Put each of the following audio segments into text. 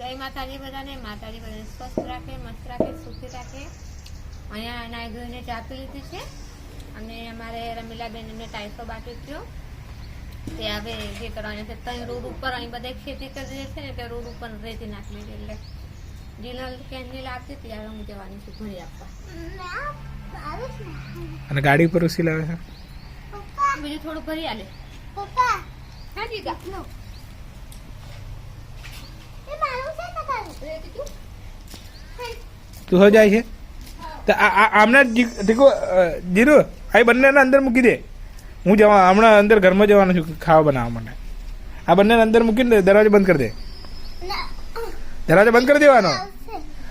જય માતાજી બધાને. માતાજી બધાને સ્વસ્થ રાખે મસ્ત રાખે સુખી રાખે. અહીંયા નાઈ ધોઈને ચા પી લીધી છે. અને અમારે રમીલાબેન એમને ટાઈફો બાકી થયો. તે હવે જે કરવાનું છે ત્યાં રોડ ઉપર અહીં બધા ખેતી કરી છે ને તે રોડ ઉપર રેતી નાખી એટલે ડીલર કેનની લાગતી ત્યારે હું જવાની છું ઘરે આપવા અને ગાડી ઉપર ઉસી લાવે છે? બીજું થોડું ભરી આલે. હા જીગા રેતી તું? હો જાય છે? તો આ આ- દીકો જીરુ આ બંનેના અંદર મૂકી દે. હું જવા હમણાં અંદર ઘરમાં જવાનું છું ખાવા બનાવવા માટે. આ બંનેને અંદર મૂકીને દરવાજો બંધ કરી દે. દરવાજો બંધ કરી દેવાનો.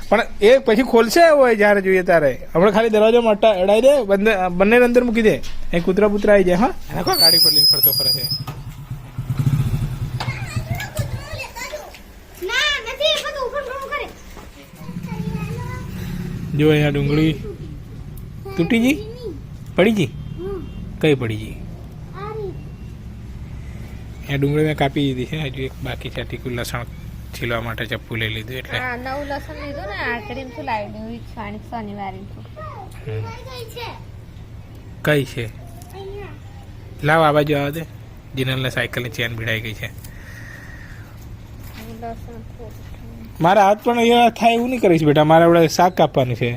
પણ એ પછી ખોલશે હોય જ્યારે જોઈએ ત્યારે. હમણાં ખાલી દરવાજો મોટા અડાઈ દે, બંને અંદર મૂકી દે. એ કૂતરા પુતરા આવી જાય, હા? ગાડી પર લઈને ફરતો ફરે છે. જો અહીંયા ડુંગળી તૂટી ગઈ પડી ગઈ કઈ પડી ગઈ આ ડુંગળી મેં કાપી દીધી છે. હજુ એક બાકી છે. ટીકું લસણ છીલવા માટે ચપ્પુ લઈ લીધું એટલે. હા નવું લસણ લીધું ને આખરીમ શું લાવી ઈચ્છવાની શનિવારે કઈ છે? લાવ આ બાજુ આવે દે. જીનલને સાયકલની ચેન ભીડાઈ ગઈ છે. લસણ થોડું. મારા હાથ પણ અહીંયા થાય એવું નહીં કરીશ બેટા મારે આપણે શાક કાપવાનું છે.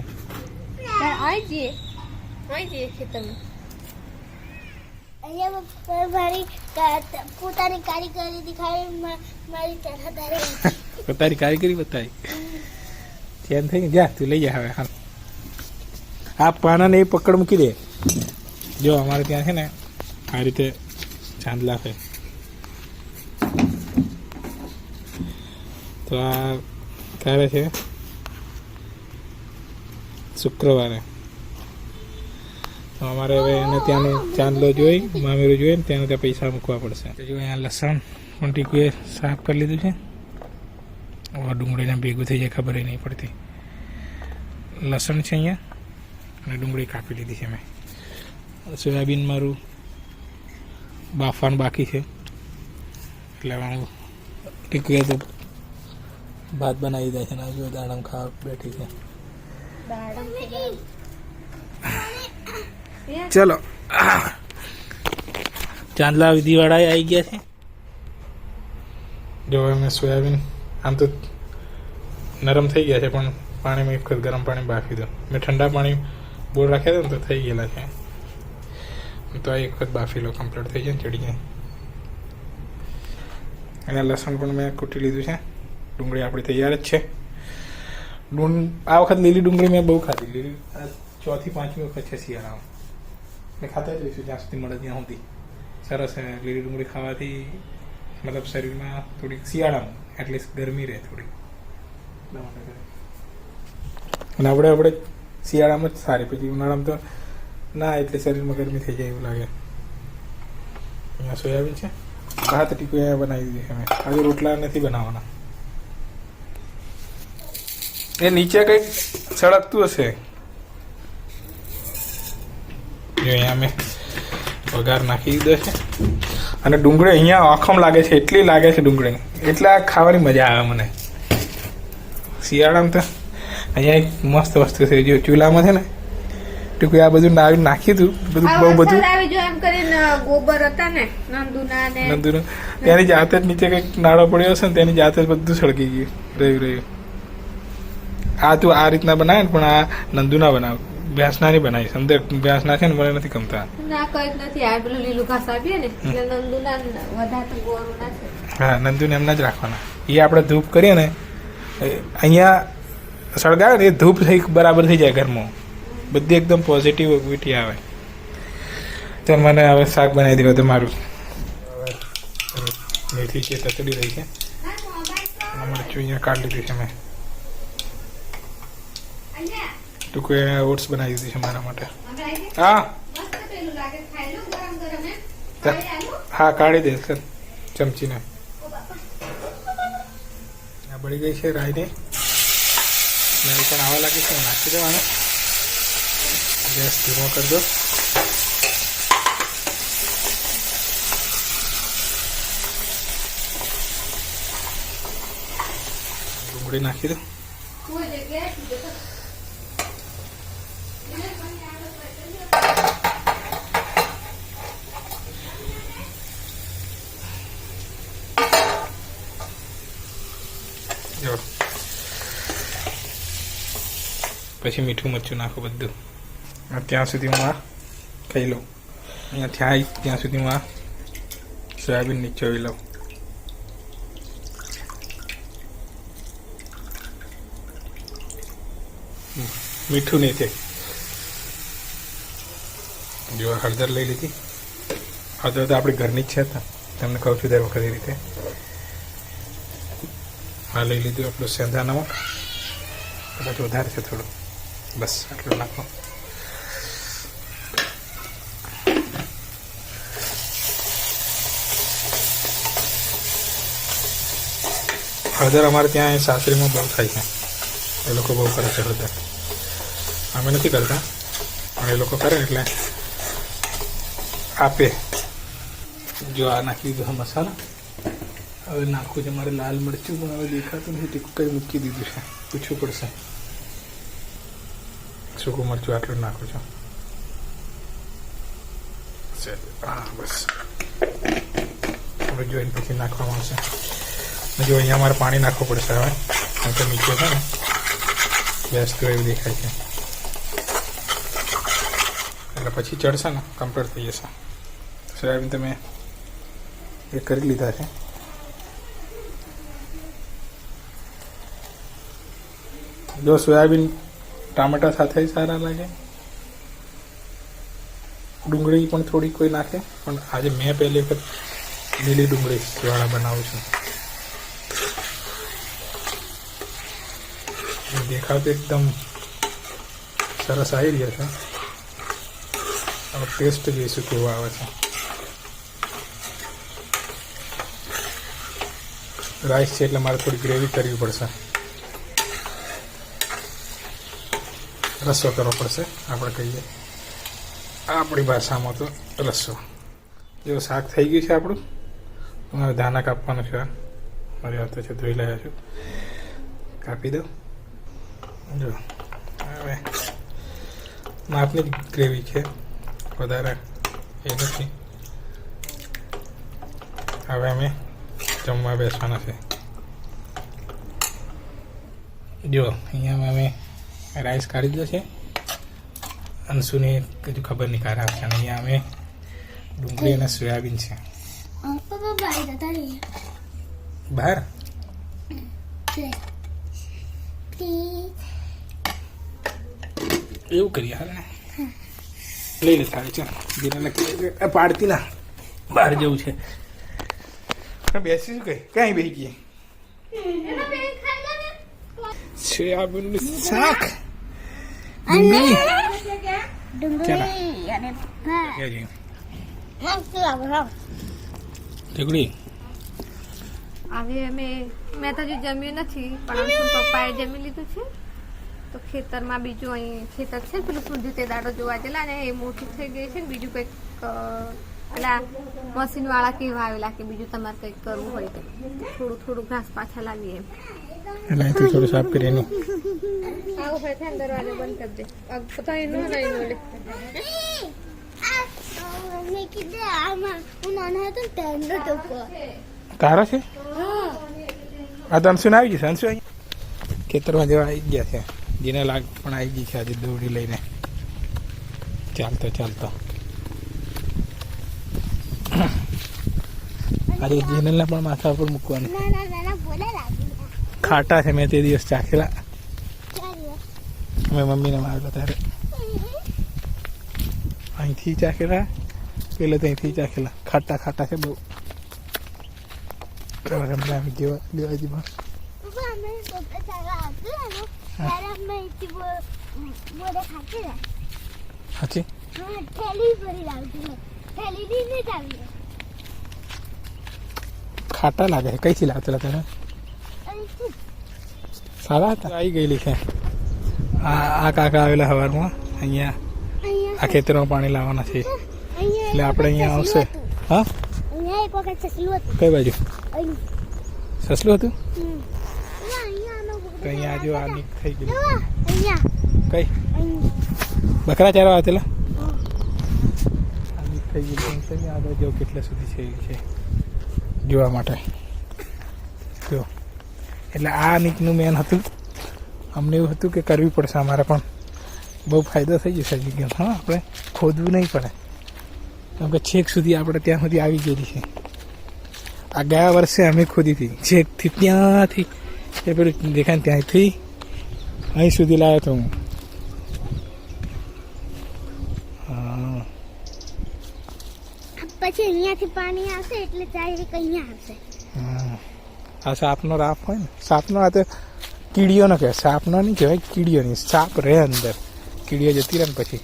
પોતાની કારીગરી દેખાડી મારી તારી કારીગરી બતાવી. ધ્યાન થઈ જા તું લઈ જા હવે હા આ પાનાને એ પકડ મૂકી દે. જો અમારે ત્યાં છે ને આ રીતે ચાંદલા છે તો આ ક્યારે છે? શુક્રવારે. તો અમારે હવે એને ત્યાંનો ચાંદલો જોઈ, મામેરું જોઈએ ને ત્યાં ત્યાં પૈસા મૂકવા પડશે. જો અહીંયા લસણ પણ ટીકુએ સાફ કરી લીધું છે. હવે ડુંગળીને ભેગું થઈ જાય, ખબર નહીં પડતી. લસણ છે અહીંયા અને ડુંગળી કાપી લીધી છે મેં. સોયાબીન મારું બાફવાનું બાકી છે. એટલે મારું ટીકુએ તો ભાત બનાવી દે છે ને હજુ દાડમ ખાવા બેઠી છે. ચલો. ચાંદલા વિધિવાળા આવી ગયા છે? જો હવે મેં સોયાબીન, આમ તો નરમ થઈ ગયા છે, પણ પાણીમાં એક વખત ગરમ પાણી બાફી દો. મેં ઠંડા પાણી બોર રાખ્યા હતા ને તો થઈ ગયેલા છે. તો આ એક વખત બાફી લો કમ્પ્લીટ થઈ જાય ચડી જાય અને લસણ પણ મેં કૂટી લીધું છે. ડુંગળી આપણી તૈયાર જ છે. આ વખત લીલી ડુંગળી મેં બહુ ખાધી. લીલી, આ ચોથી પાંચમી વખત છે શિયાળામાં. મેં ખાતા જ રહીશું જ્યાં સુધી મળે ત્યાં સુધી. સરસ લીલી ડુંગળી ખાવાથી મતલબ શરીરમાં થોડીક શિયાળામાં, એટલીસ્ટ ગરમી રહે થોડી. અને આપણે આપણે શિયાળામાં જ સારી, પછી ઉનાળામાં તો ના, એટલે શરીરમાં ગરમી થઈ જાય એવું લાગે. અહીંયા સોયાબીન છે. ભાત ટીકું બનાવી દીધી મેં. આજે રોટલા નથી બનાવવાના. એ નીચે કંઈક સળગતું હશે. અહીંયા મેં વઘાર નાખી દીધો છે. અને ડુંગળી અહીંયા આખમ લાગે છે એટલી લાગે છે ડુંગળી. એટલે આ ખાવાની મજા આવે મને. શિયાળામાં તો અહીંયા એક મસ્ત વસ્તુ છે જો ચૂલામાં છે ને ટૂંકું આ બધું નાવી નાખ્યું હતું બધું બહુ બધું ગોબર હતા ને નંદુના ને નંદુનું. ત્યાંની જાતે જ નીચે કંઈક નાળો પડ્યો હશે ને તેની જાતે જ બધું સળગી ગયું રહ્યું રહ્યું. આ તું આ રીતના બનાવે ને પણ આ નંદુના બનાવ. ભેંસના નહીં બનાવી અંદર ભેંસના છે ને મને નથી ગમતા. ના કઈ નથી. આ પેલું લીલું ઘાસ આપીએ ને એટલે નંદુના વધારે તો ગોરું ના છે હા નંદુને એમના જ રાખવાના. એ આપણે ધૂપ કરીએ ને અહીંયા સળગાવે ને એ ધૂપ થઈ બરાબર થઈ જાય ઘરમાં. બધી એકદમ પોઝિટિવિટી આવે. તો મને હવે શાક બનાવી દેવા તો મારું. મેથી છે તતડી રહી છે. મરચું અહીંયા કાઢી લીધી છે મેં. ટૂંકું એ ઓટ્સ બનાવી દીધી છે મારા માટે. હા. હા કાઢી દે સર ચમચીને. આ બળી ગઈ છે રાઈને મેલ પણ આવવા લાગી છે નાખી દેવાનો. ગેસ ધીમો કરી દો ડુંગળી નાખી દો જો પછી મીઠું મરચું નાખો બધું. ત્યાં સુધી હું આ ખાઈ લઉં. અહીંયા થાય, ત્યાં સુધી હું આ સોયાબીન નીચોવી લઉં. મીઠું નહીં થાય. જો હળદર લઈ લીધી. હળદર તો આપણી ઘરની જ છે તમને કહું છું દર વખતે રીતે. આ લઈ લીધું આપણું સેંધા નમક કદાચ વધારે છે થોડું. બસ આટલું નાખો હળદર અમારે ત્યાં સાસરીમાં બહુ થાય છે. એ લોકો બહુ કરે છે હળદર અમે નથી કરતા, પણ એ લોકો કરે એટલે આપે. જો આ નાખી દીધું મસાલા. હવે નાખવું છે, મારે લાલ મરચું પણ હવે દેખાતું નથી ટીકું કઈ મૂકી દીધું છે? પૂછવું પડશે. સૂકું મરચું આટલું નાખું છું બસ હવે જોઈને પછી નાખવામાં આવશે જો અહીંયા મારે પાણી નાખવું પડશે હવે કારણ કે નીચે છે ને ગેસ તો એવું દેખાય છે એટલે પછી ચડશે ને કમ્પ્લીટ થઈ જશે સોયાબીન તમે એ કરી લીધા છે જો સોયાબીન ટામેટા સાથે સારા લાગે. ડુંગળી પણ થોડી કોઈ નાખે, પણ આજે મેં પહેલી વખત લીલી ડુંગળી વાળા બનાવું છું. દેખાવ તો એકદમ સરસ આવી રહ્યા છે. હવે ટેસ્ટ જોઈશું કેવો આવે છે. રાઈસ છે એટલે મારે થોડી ગ્રેવી કરવી પડશે. રસો કરવો પડશે, આપણે કહીએ. આપણી ભાષામાં તો રસ્સો જો શાક થઈ ગયું છે આપણું હવે ધાના કાપવાનું છે. મારી હાથે છે, ધોઈ લાવ્યા છું. કાપી દો જો, હવે માપની જ ગ્રેવી છે. વધારે એ નથી. હવે અમે જમવા બેસવાના છે. જો, અહીંયા અમે રાઈસ કાઢી દીધો છે. અંશુને હજુ ખબર નહીં કાઢા છે અને અહીંયા અમે ડુંગળી અને સોયાબીન છે. બહાર એવું કરીએ હાલ ને. લઈ લે થાળી છે જીરાને પાડતી ના. બહાર જવું છે. બેસી શું કઈ ક્યાંય બેસી ગઈ? સોયાબીન શાક. ડુંગળી ડુંગળી અને ભાત. હવે અમે મેં તો હજી જમ્યું નથી પણ પપ્પાએ જમી લીધું છે? તો ખેતરમાં બીજું અહીં ખેતર છે પેલું સૂર્ય તે દાડો જોવા ગયેલા ને એ મોટી થઈ ગઈ છે ને બીજું કંઈક પેલા મશીન વાળા કેવા આવેલા કે બીજું તમારે કંઈક કરવું હોય તો થોડું થોડું ઘાસ પાછા લાવીએ એમ. એટલે અહીંથી થોડું સાફ કરી એનું તારો છે? આ તો અંશુને આવી જશે અંશુ અહીં ખેતરમાં જેવા આવી ગયા છે. જેને લાગ પણ આવી ગઈ છે આજે દોડી લઈને. ચાલતો ચાલતો. આજે જીનલને પણ માથા પર મૂકવાની. ખાટા છે મેં તે દિવસ ચાખેલા. મેં મમ્મીને મારેલા ત્યારે. અહીંથી ચાખેલા પેલે તો અહીંથી ચાખેલા. ખાટા ખાટા છે બહુ. રમતા આવી સાચી લાવતી નહીં ચાવી ખાટા લાગે છે. કઈથી લાવતેલા તને? સારા હતા આવી ગયેલી છે આ આ કાકા આવેલા સવારમાં અહીંયા આ ખેતરમાં પાણી લાવવાના છે એટલે આપણે અહીંયા આવશે હા એક વખત સસલું હતું કઈ બાજુ સસલું હતું તો અહીંયા જો આ નીક થઈ ગયું કઈ બકરા ચારવા આવતેલા આ નીક થઈ ગયું છે આગળ જો કેટલા સુધી છે જોવા માટે જો એટલે આ નીકનું મેન હતું. અમને એવું હતું કે કરવી પડશે અમારે પણ. બહુ ફાયદો થઈ જશે જગ્યા હા આપણે ખોદવું નહીં પડે. કેમ કે છેક સુધી આપણે ત્યાં સુધી આવી ગયેલી છે. આ ગયા વર્ષે અમે ખોદી હતી. છેકથી ત્યાંથી એ પેલું દેખાય ત્યાંથી અહીં સુધી લાવ્યો હતો હું. પછી અહીંયાથી પાણી આવશે એટલે ડાયરેક્ટ અહીંયા આવશે. હા. આ સાપનો રાફ હોય ને સાપનો આ તો કીડીઓનો કહેવાય સાપનો નહીં કહેવાય કીડીઓની સાપ રહે અંદર કીડીઓ જતી રહે ને પછી.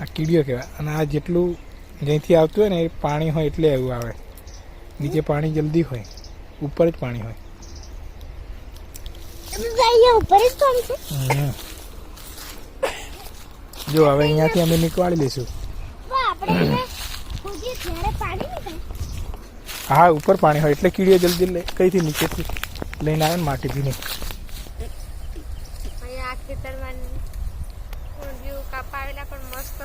આ કીડીઓ કહેવાય. અને આ જેટલું જ્યાંથી આવતું હોય ને એ પાણી હોય એટલે એવું આવે. નીચે પાણી જલ્દી હોય ઉપર જ પાણી હોય. જો હવે અહીંયાથી અમે નીકળી લઈશું. હા ઉપર પાણી હોય એટલે કીડીઓ જલ્દી લે કઈથી નીચેથી લઈને આવે ને માટી ભીની કાપાવેલા પણ મસ્ત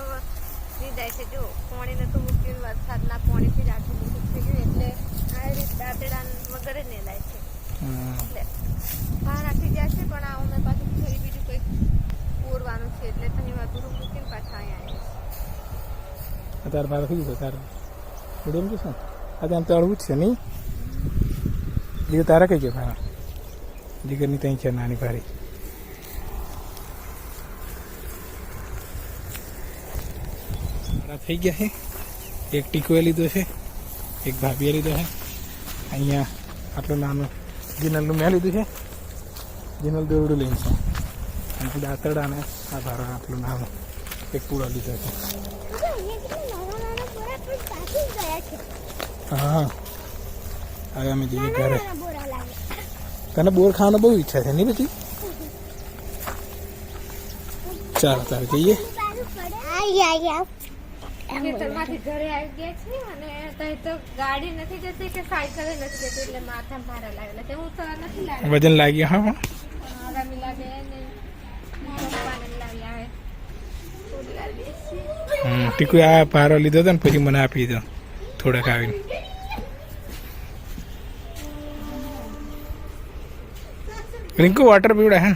નીંદાય છે. જો પાણી નતું મૂક્યું વરસાદના પાણીથી જ આટલું થઈ ગયું એટલે આ રીતે દાંતેડા વગર જ નીંદાય છે એટલે બહાર નાખી જાય છે પણ આ અમે પાછું ફરી બીજું કંઈક પૂરવાનું છે એટલે અહીં અધૂરું મૂકીને પાછા અહીંયા આવીએ તાર ભારે થઈ ગયું તારે છે ને આ ત્યાં તળવું જ છે નહીં. જીગર તારા કઈ ગયો ભારા જીગરની ત્યાં છે નાની ભારી. થઈ ગયા છે. એક ટીકોએ લીધો છે, એક ભાભીએ લીધો છે. અહીંયા આટલું નાનું જીનલનું મેં લીધું છે. જીનલ દોરડું લઈને છે. અને દાંતરડા અને આ ભારા આટલું નાનું એક પૂરો લીધો છે. હા. હવે અમે જઈએ ઘરે. લાગે. તને બોર ખાવાનો બહુ ઈચ્છા છે નહીં બધી? ચાલો તારે જઈએ. ખેતરમાંથી ઘરે આવી ગયા છે અને ત્યાં તો ગાડી નથી જતી કે સાયકલ નથી જતી એટલે માથા ભારા લાગેલા છે. હું તો નથી લાગેલા વજન લાગ્યું હા પણ રમીલા બેન ને પપ્પાને લાવ્યા હે ટીકુ આ પારો લીધો હતો ને પછી મને આપી દીધો. થોડાક આવીને. રિંકુ વોટર પીવડે હે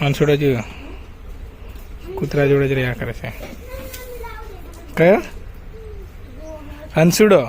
હંસોડા જોયો કૂતરા જોડે જ રહ્યા કરે છે કયો હંસુડો